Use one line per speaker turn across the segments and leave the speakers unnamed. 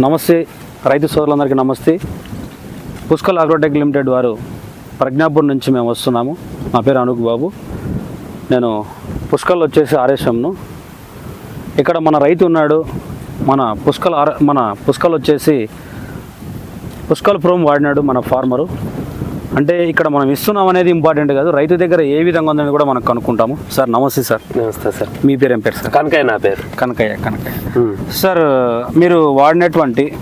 నమస్తే రైతు సోదరులందరికీ నమస్తే. పుష్కల్ అగ్రోటెక్ లిమిటెడ్ వారు ప్రజ్ఞాపూర్ నుంచి మేము వస్తున్నాము. నా పేరు అనూప్ బాబు. నేను పుష్కల్ వచ్చేసి ఆర్ఎస్ఎంను ఇక్కడ మన రైతు ఉన్నాడు. మన పుష్కల్ ఆర్ మన పుష్కల్ వచ్చేసి పుష్కల్ ప్రోమ్ వాడినాడు మన ఫార్మరు. అంటే ఇక్కడ మనం ఇస్తున్నాం అనేది ఇంపార్టెంట్ కాదు. రైతు దగ్గర ఏ విధంగా ఉందని కూడా మనం కనుక్కుంటాము. సార్ నమస్తే సార్.
నమస్తే సార్.
మీ పేరు ఏం పేరు సార్?
కనకాయ నా పేరు.
కనకయ్య కనకయ్య. సార్ మీరు వాడినటువంటి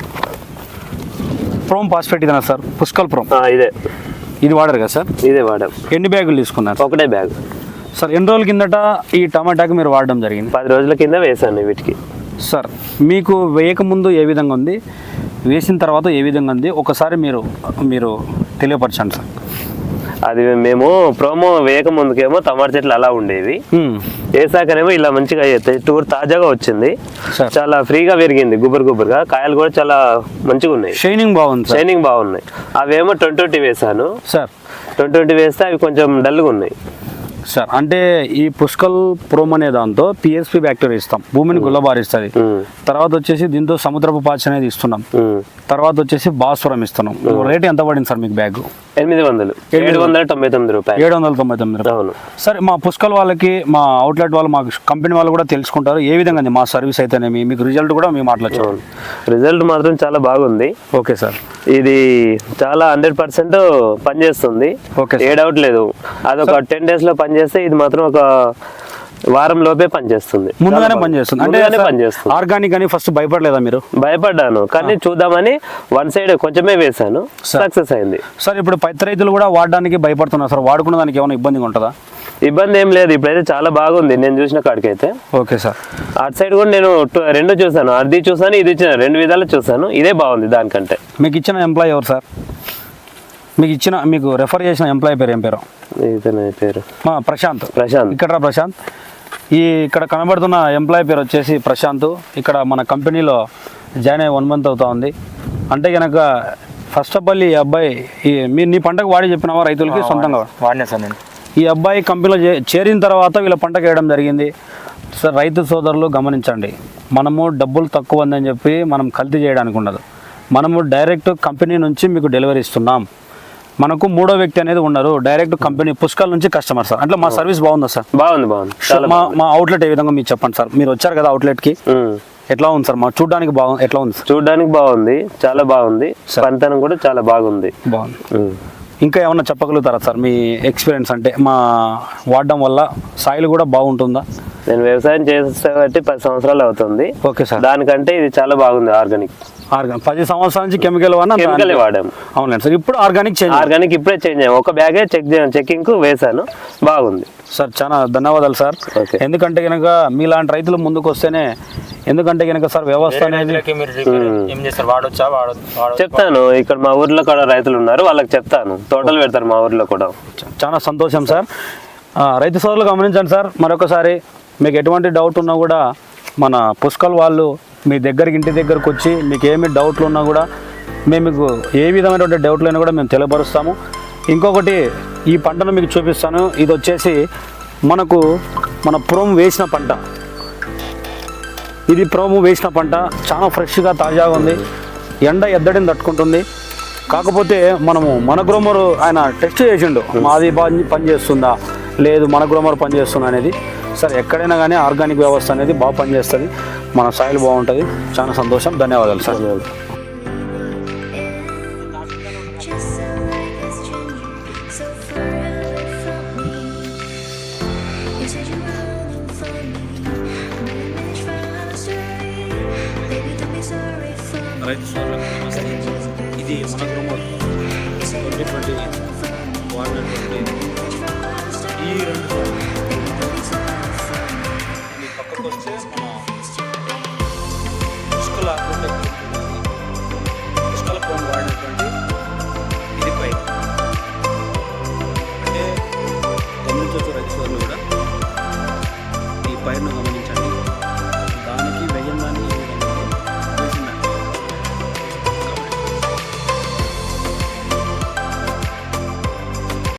ప్రోమ్ పాస్పేట్ ఇదేనా సార్? పుష్కల్ ప్రోమ్.
ఇదే.
ఇది వాడారు కదా సార్?
ఇదే వాడాం.
ఎన్ని బ్యాగులు తీసుకున్నారు?
ఒకటే బ్యాగ్.
సార్ ఎన్ని రోజుల కిందట ఈ టమాటాకి మీరు వాడడం జరిగింది?
పది రోజుల కింద వేసాను వీటికి.
సార్ మీకు వేయకముందు ఏ విధంగా ఉంది? వేసిన తర్వాత ఏ విధంగా ఉంది? ఒకసారి మీరు మీరు తెలియపరచండి సార్.
అది మేము ప్రోమో వేయక ముందుకేమో టమాటా చెట్లు అలా ఉండేవి. వేసాకనేమో ఇలా మంచిగా చెట్టు కూడా తాజాగా వచ్చింది. చాలా ఫ్రీగా పెరిగింది గుబురు గుబురుగా. కాయలు కూడా చాలా మంచిగా ఉన్నాయి.
షైనింగ్ బాగుంది
షైనింగ్ బాగున్నాయి. అవేమో ట్వంటీ ట్వంటీ వేసాను
సార్.
ట్వంటీ ట్వంటీ వేస్తే అవి కొంచెం డల్గా ఉన్నాయి.
సార్ అంటే ఈ పుష్కల్ ప్రోమ్ అనే దాంతో పిఎస్పి బ్యాక్టీరియా ఇస్తాం. భూమిని గుల్లబారిస్తుంది. తర్వాత వచ్చేసి దీంతో సముద్రపు పాచి అనేది ఇస్తున్నాం. తర్వాత వచ్చేసి భాస్వరం ఇస్తున్నాం. రేట్ ఎంత పడింది సార్ మీకు బ్యాగ్?
ఎనిమిది వందలు. ఏడు వందల తొంభై తొమ్మిది రూపాయలు.
ఏడు వందల తొంభై తొమ్మిది రూపాయలు. సరే మా పుష్కల్ వాళ్ళకి మా అవుట్లెట్ వాళ్ళు మా కంపెనీ వాళ్ళు కూడా తెలుసుకుంటారు ఏ విధంగా మా సర్వీస్ అయితేనేమి. మీకు రిజల్ట్ కూడా మేము మాట్లాడచ్చు
రిజల్ట్ మాత్రం చాలా బాగుంది.
Okay sir.
ఇది చాలా హండ్రెడ్ పర్సెంట్ పనిచేస్తుంది.
ఓకే
ఏ డౌట్ లేదు అదొక టెన్ డేస్లో పనిచేస్తే ఇది మాత్రం ఒక వారం లోపే పనిచేస్తుంది
ముందుగానే. పనిచేస్తుంది అంటే
పనిచేస్తుంది
ఆర్గానిక్ అని ఫస్ట్ భయపడలేదా మీరు?
భయపడ్డాను. కానీ చూద్దామని వన్ సైడ్ కొంచెమే వేసాను
సార్.
సక్సెస్ అయింది.
సార్ ఇప్పుడు పత్తి రైతులు కూడా వాడడానికి భయపడుతున్నారు సార్. వాడుకున్న దానికి ఏమైనా ఇబ్బందిగా ఉంటుందా?
ఇబ్బంది ఏం లేదు. ఇప్పుడైతే చాలా బాగుంది. నేను చూసిన కాడికైతే.
Okay sir.
అటు సైడ్ కూడా నేను రెండు చూసాను అది చూసాను ఇది ఇచ్చిన రెండు విధాలు చూసాను ఇదే బాగుంది దానికంటే.
మీకు ఇచ్చిన ఎంప్లాయ్ ఎవరు సార్? మీకు ఇచ్చిన మీకు రెఫర్ చేసిన ఎంప్లాయ్ పేరు ఏం పేరు?
ఇతని పేరు?
ప్రశాంత్.
ప్రశాంత్.
ఇక్కడ ప్రశాంత్. ఈ ఇక్కడ కనబడుతున్న ఎంప్లాయ్ పేరు వచ్చేసి ప్రశాంత్. ఇక్కడ మన కంపెనీలో జాయిన్ అయ్యి వన్ మంత్ అవుతా ఉంది అంటే కనుక ఫస్ట్ ఆఫ్ ఆల్ ఈ అబ్బాయి ఈ మీరు నీ పంటకు వాడి చెప్పినావా రైతులకి? సొంతంగా
వాడినా. సార్ నేను.
ఈ అబ్బాయి కంపెనీలో చేరిన తర్వాత వీళ్ళ పంటకు వేయడం జరిగింది. సార్ రైతు సోదరులు గమనించండి. మనము డబ్బులు తక్కువ ఉందని చెప్పి మనం కల్తీ చేయడానికి ఉండదు. మనము డైరెక్ట్ కంపెనీ నుంచి మీకు డెలివరీ ఇస్తున్నాం. మనకు మూడో వ్యక్తి అనేది ఉండరు డైరెక్ట్ కంపెనీ పుష్కల్ నుంచి కస్టమర్ సార్. అంటే మా సర్వీస్ బాగుందా సార్?
బాగుంది బాగుంది.
మా మా అవుట్లెట్ ఏ విధంగా మీరు చెప్పండి సార్? మీరు వచ్చారు కదా అవుట్లెట్కి
ఉమ్.
ఎట్లా ఉంది సార్? మా చూడడానికి బాగుంది ఎట్లా ఉంది సార్?
చూడడానికి బాగుంది చాలా బాగుంది. పనితనం కూడా చాలా బాగుంది.
బాగుంది. ఇంకా ఏమన్నా చెప్పగలుగుతారా సార్ మీ ఎక్స్పీరియన్స్ అంటే మా వాడడం వల్ల సాయిల్ కూడా బాగుంటుందా?
నేను వ్యవసాయం చేస్తే బట్టి పది సంవత్సరాలు అవుతుంది.
Okay sir.
దానికంటే ఇది చాలా బాగుంది ఆర్గానిక్.
ఆర్గానిక్ పది సంవత్సరాల నుంచి కెమికల్
కెమికల్ వాడాము.
అవునండి సార్. ఇప్పుడు ఆర్గానిక్ చేంజ్
ఆర్గానిక్ ఇప్పుడే చేంజ్ అయ్యాము ఒక బ్యాగే చెక్ చెకింగ్కు వేసాను బాగుంది.
సార్ చాలా ధన్యవాదాలు సార్. ఎందుకంటే కనుక మీలాంటి రైతులు ముందుకు వస్తేనే ఎందుకంటే కనుక సార్ వ్యవస్థ అనేది
చెప్తాను. ఇక్కడ మా ఊర్లో కూడా రైతులు ఉన్నారు. వాళ్ళకి చెప్తాను. తోటలు పెడతారు మా ఊర్లో కూడా.
చాలా సంతోషం సార్. రైతు సోదరులు గమనించండి సార్. మరొకసారి మీకు ఎటువంటి డౌట్ ఉన్నా కూడా మన పుష్కల్ వాళ్ళు మీ దగ్గరికి ఇంటి దగ్గరకు వచ్చి మీకు ఏమి డౌట్లు ఉన్నా కూడా మేము మీకు ఏ విధమైనటువంటి డౌట్లు అయినా కూడా మేము తెలియపరుస్తాము. ఇంకొకటి ఈ పంటను మీకు చూపిస్తాను. ఇది వచ్చేసి మనకు మన పురం వేసిన పంట. ఇది ప్రోము వేసిన పంట చాలా ఫ్రెష్గా తాజాగా ఉంది. ఎండ ఎద్దడిని తట్టుకుంటుంది. కాకపోతే మనము మన గ్రోమర్ ఆయన టెస్ట్ చేసిండు. మాది పని పనిచేస్తుందా? లేదు మన గ్రోమర్ పనిచేస్తుందా అనేది. సరే ఎక్కడైనా కానీ ఆర్గానిక్ వ్యవస్థ అనేది బాగా పనిచేస్తుంది. మన సాయిల్ బాగుంటుంది. చాలా సంతోషం. ధన్యవాదాలు సార్.
Just
రైతు సోదరులకు నమస్తే ఇది మన
ప్రమోట్
ట్వంటీ
ట్వంటీ
వాడినటువంటి ఈ రెండు